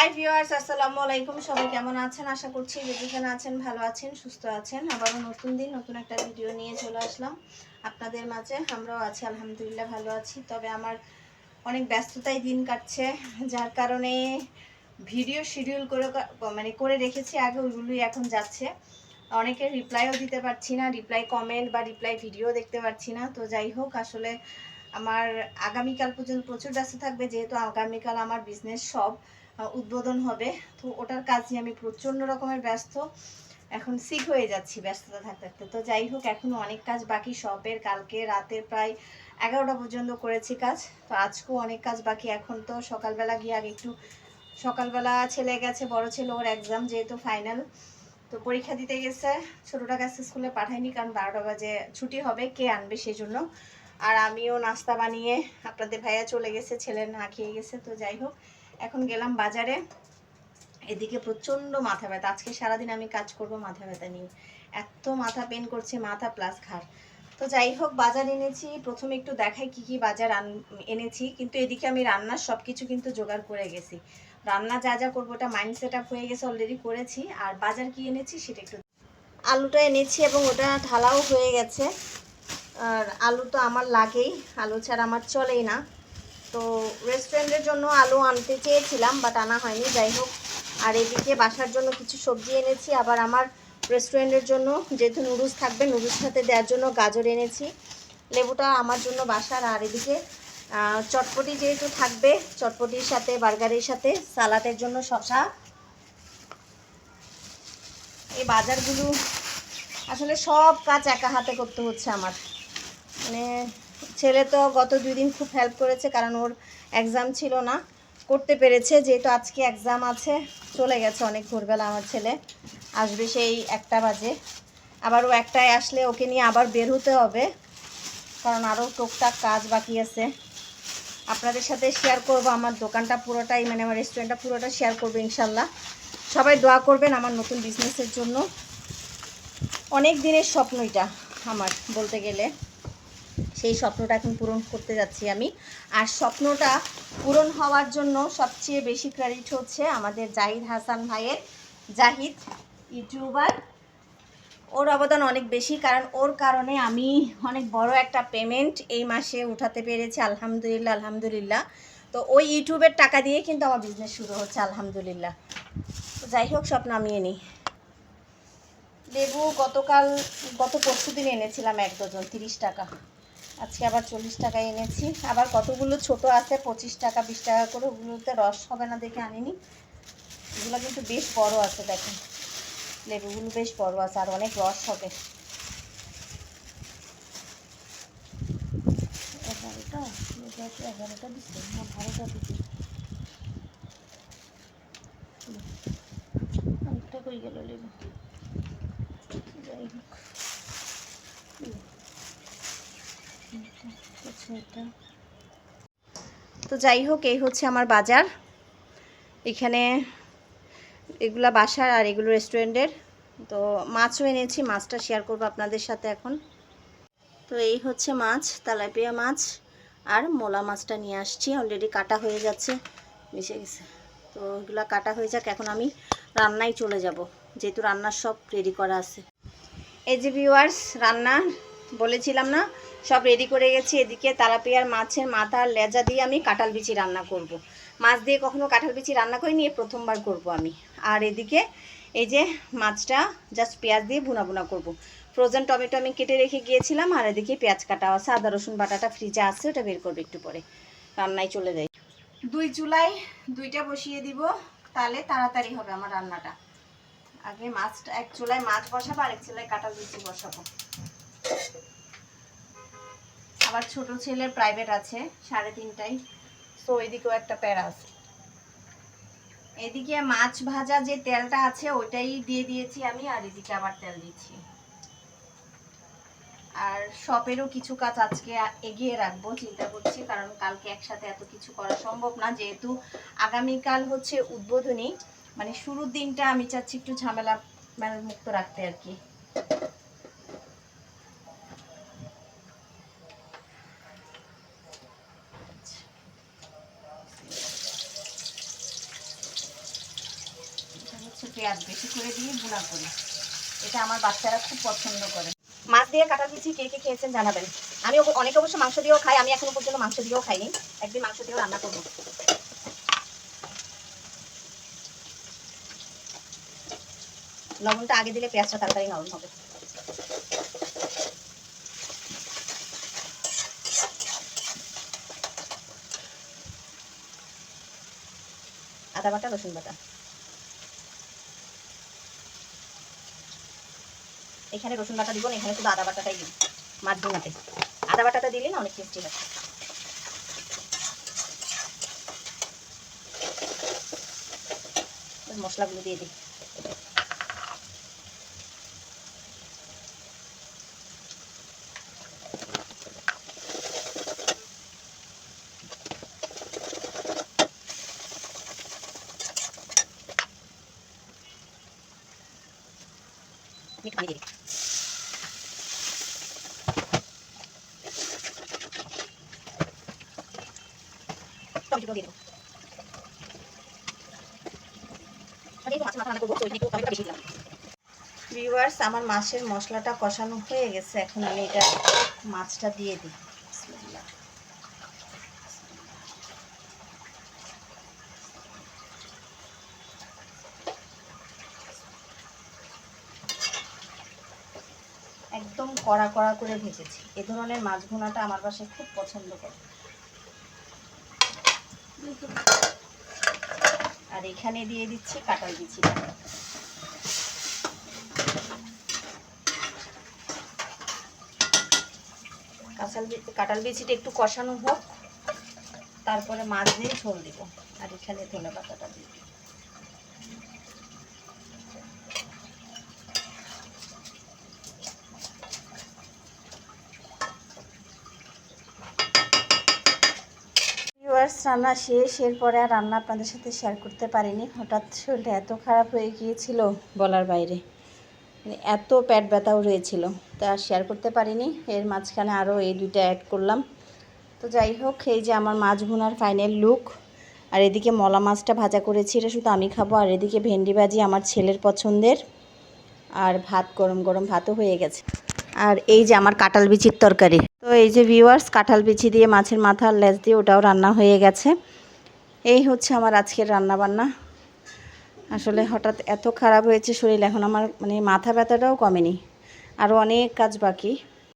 Hi viewers আসসালামু আলাইকুম। সবাই কেমন আছেন? আশা করছি যে যেখানে আছেন ভালো আছেন, সুস্থ আছেন। আবারও নতুন দিন, নতুন একটা ভিডিও নিয়ে চলে আসলাম। আপনাদের মাঝে আমরাও আছি, আলহামদুলিল্লাহ ভালো আছি। তবে আমার অনেক ব্যস্ততায় দিন কাটছে, যার কারণে ভিডিও শিডিউল করে মানে করে রেখেছি, আগে ওইগুলোই এখন যাচ্ছে। অনেকে রিপ্লাইও দিতে পারছি না রিপ্লাই কমেন্ট বা রিপ্লাই ভিডিও দেখতে পারছি না। তো যাই হোক, আসলে আমার আগামীকাল পর্যন্ত প্রচুর ব্যস্ত থাকবে, যেহেতু আগামীকাল আমার বিজনেস সব। উদ্বোধন হবে। তো ওটার কাজ নিয়ে আমি প্রচণ্ড রকমের ব্যস্ত। এখন সিক হয়ে যাচ্ছি ব্যস্ততা থাকতে থাকতে। তো যাই হোক, এখনও অনেক কাজ বাকি শপের কালকে রাতে প্রায় এগারোটা পর্যন্ত করেছি কাজ। তো আজকেও অনেক কাজ বাকি। এখন তো সকালবেলা গিয়ে আগে একটু সকালবেলা ছেলে গেছে, বড় ছেলে, ওর এক্সাম যেহেতু ফাইনাল তো পরীক্ষা দিতে গেছে। ছোটোটা গেছে স্কুলে পাঠাইনি কারণ বারোটা বাজে ছুটি হবে, কে আনবে সেই জন্য আর আমিও নাস্তা বানিয়ে আপনাদের ভাইয়া চলে গেছে, ছেলে না খেয়ে গেছে। তো যাই হোক এখন গেলাম বাজারে। এদিকে প্রচণ্ড মাথা ব্যথা। আজকে সারাদিন আমি কাজ করব, মাথা ব্যথা নিয়ে। এত মাথা পেন করছে, মাথা প্লাস ঘাড়। তো যাই হোক, বাজার এনেছি। প্রথমে একটু দেখাই কি কি বাজার এনেছি। কিন্তু এদিকে আমি রান্নার সব কিছু কিন্তু জোগাড় করে গেছি। রান্না যা যা করব ওটা মাইন্ড সেট আপ হয়ে গেছে অলরেডি করেছি। আর বাজার কি এনেছি সেটা একটু আলুটা এনেছি এবং ওটা ঢালাও হয়ে গেছে। আর আলু তো আমার লাগেই। আলু ছাড়া আমার চলেই না। তো রেস্টুরেন্টের জন্য আলু আনতে চেয়েছিলাম বাট আনা হয়নি, যাই হোক। আর এদিকে বাসার জন্য কিছু সবজি এনেছি, আবার আমার রেস্টুরেন্টের জন্য যেহেতু নুডলস থাকবে নুডলস সাথে দেওয়ার জন্য গাজর এনেছি। লেবুটা আমার জন্য বাসার, আর এদিকে চটপটি যেহেতু থাকবে, চটপটির সাথে, বার্গারের সাথে সালাটের জন্য শশা এই বাজারগুলো আসলে সব কাজ একা হাতে করতে হচ্ছে আমার। মানে ছেলে তো গত দুই দিন খুব হেল্প করেছে, কারণ ওর এক্সাম ছিল না। করতে পেরেছে, যেহেতু আজকে এক্সাম আছে, চলে গেছে অনেক ভোরবেলা আমার ছেলে। আসবে সেই একটা বাজে। আবার ও একটায় আসলে ওকে নিয়ে আবার বের হতে হবে, কারণ আরও টুকটাক কাজ বাকি আছে। আপনাদের সাথে শেয়ার করব, আমার দোকানটা পুরোটাই মানে আমার রেস্টুরেন্টটা পুরোটা শেয়ার করব ইনশাল্লাহ। সবাই দোয়া করবেন আমার নতুন বিজনেসের জন্য। অনেক দিনের স্বপ্ন এটা আমার, বলতে গেলে। সেই স্বপ্নটা এখন পূরণ করতে যাচ্ছি আমি। আর স্বপ্নটা পূরণ হওয়ার জন্য সবচেয়ে বেশি ক্রেডিট হচ্ছে আমাদের জাহিদ হাসান ভাইয়ের। জাহিদ, ইউটিউবার। ওর অবদান অনেক বেশি, কারণ ওর কারণে আমি অনেক বড় একটা পেমেন্ট এই মাসে উঠাতে পেরেছি, আলহামদুলিল্লাহ আলহামদুলিল্লাহ। তো ওই ইউটিউবের টাকা দিয়ে কিন্তু আমার বিজনেস শুরু হচ্ছে, আলহামদুলিল্লাহ। যাই হোক সব নামিয়ে নিই লেবু গতকাল, গত পরশু দিন এনেছিলাম এক ডজন তিরিশ টাকা। আজকে আবার চল্লিশ টাকা এনেছি। আবার কতগুলো ছোট আছে? পঁচিশ টাকা, বিশ টাকা করে ওগুলোতে রস হবে না দেখে আনিনি। এগুলো কিন্তু বেশ বড় আছে, দেখেন। লেবুগুলো বেশ বড় আছে, আর অনেক রস হবে। এগারোটা? এগারোটা দিচ্ছে? না, বারোটা দিচ্ছে। গেল লেবু। যাই হোক। তো যাই হোক, এই হচ্ছে আমার বাজার। এখানে এগুলা বাসার আর এগুলো রেস্টুরেন্টের। তো মাছও এনেছি, মাছটা শেয়ার করব আপনাদের সাথে এখন। তো এই হচ্ছে মাছ, তেলাপিয়া মাছ আর মোলা মাছটা নিয়ে আসছি। অলরেডি কাটা হয়ে যাচ্ছে, মিশে গেছে। তো এগুলো কাটা হয়ে যাক, এখন আমি রান্নায় চলে যাব। যেহেতু রান্নার সব রেডি করা আছে। এই যে ভিউয়ার্স রান্না বলেছিলাম না, সব রেডি করে গেছি, এদিকে তালাপিয়ার মাছের মাথা লেজা দিয়ে আমি কাঁঠাল বিচি রান্না করব। মাছ দিয়ে কখনো কাঁঠাল বিচি রান্না করিনি এই প্রথমবার করব আমি। আর এদিকে এই যে মাছটা জাস্ট পেঁয়াজ দিয়ে ভুনা ভুনা করব। ফ্রোজেন টমেটো আমি কেটে রেখে গিয়েছিলাম, আর এদিকে পেঁয়াজ কাটা আছে, আদা, রসুন, বাটাটা ফ্রিজে আছে, ওটা বের করবে একটু পরে। রান্নায় চলে যাই। দুই চুলায় দুইটা বসিয়ে দিব, তাহলে তাড়াতাড়ি হবে আমার রান্নাটা। আগে মাছটা এক চুলায় মাছ বসাবো আর এক চুলায় কাঁঠাল বিচি বসাবো। আবার ছোট ছেলের প্রাইভেট আছে, সাড়ে তিনটায়। তো এদিকেও একটা প্যারা আছে। এদিকে মাছ ভাজা যে তেলটা আছে, ওইটাই দিয়ে দিয়েছি আমি, আর এদিকে আবার তেল দিচ্ছি। আর শপেরও কিছু কাজ আজকে এগিয়ে রাখব, চিন্তা করছি, কারণ কালকে একসাথে এত কিছু করা সম্ভব না। যেহেতু আগামীকাল হচ্ছে উদ্বোধনী মানে শুরুর দিনটা আমি চাচ্ছি একটু ঝামেলা মানে মুক্ত রাখতে আর কি। পেঁয়াজ বেশি করে দিয়ে গুঁড়া করি। এটা আমার বাচ্চারা খুব পছন্দ করে। মাছ দিয়ে কাঁঠাল বিচি কে কে খেয়েছেন জানাবেন। আমি অনেকে অবশ্য মাংস দিয়েও খাই, আমি এখনও পর্যন্ত মাংস দিয়েও খাইনি। একদিন মাংস দিয়েও রান্না করব। লবণটা আগে দিলে পেঁয়াজটা তাড়াতাড়ি নরম হবে। আদা বাটা, রসুন বাটা। এখানে রসুন বাটা দিব এখানে শুধু আদা বাটাটাই দিব মাছ ভুনাতে আদা বাটাটা দিলে না অনেক টেস্টি হয়। মশলাগুলো দিয়ে দিই। পানি দিয়ে ভিউয়ার্স আমার মাছের মশলাটা কষানো হয়ে গেছে, এখন আমি এটা মাছটা দিয়ে দিই। একদম কড়া কড়া করে ভেজেছি। এ ধরনের মাছ ভুনাটা আমার বাসায় খুব পছন্দ করে। আর এখানে দিয়ে দিচ্ছি কাঁঠাল বিচিটা কাঁচাল কাঁঠাল বিচিটা একটু কষানো হোক, তারপরে মাছ দিয়ে ঝোল দিব। আর এখানে ধনে পাতাটা দিব। ভিউয়ার্স রান্না শেষ, এরপরে আর রান্না আপনাদের সাথে শেয়ার করতে পারিনি। হঠাৎ শরীরটা এত খারাপ হয়ে গিয়েছিল বলার বাইরে। মানে এত পেট ব্যথাও রয়েছিল, তা আর শেয়ার করতে পারিনি। এর মাঝখানে আরও এই দুইটা অ্যাড করলাম। তো যাই হোক, এই যে আমার মাছ ভুনার ফাইনাল লুক আর এদিকে মলা মাছটা ভাজা করেছি, এটা শুধু আমি খাব। আর এদিকে ভেন্ডি ভাজি আমার ছেলের পছন্দের। আর ভাত, গরম গরম ভাতও হয়ে গেছে। আর এই যে আমার কাঁঠাল বিচির তরকারি। এই যে ভিউয়ার্স কাঁঠাল বিচি দিয়ে, মাছের মাথা আর লেজ দিয়ে ওটাও রান্না হয়ে গেছে। এই হচ্ছে আমার আজকের রান্না বান্না আসলে হঠাৎ এত খারাপ হয়েছে শরীর, এখন আমার মানে মাথা ব্যথাটাও কমেনি। আরও অনেক কাজ বাকি।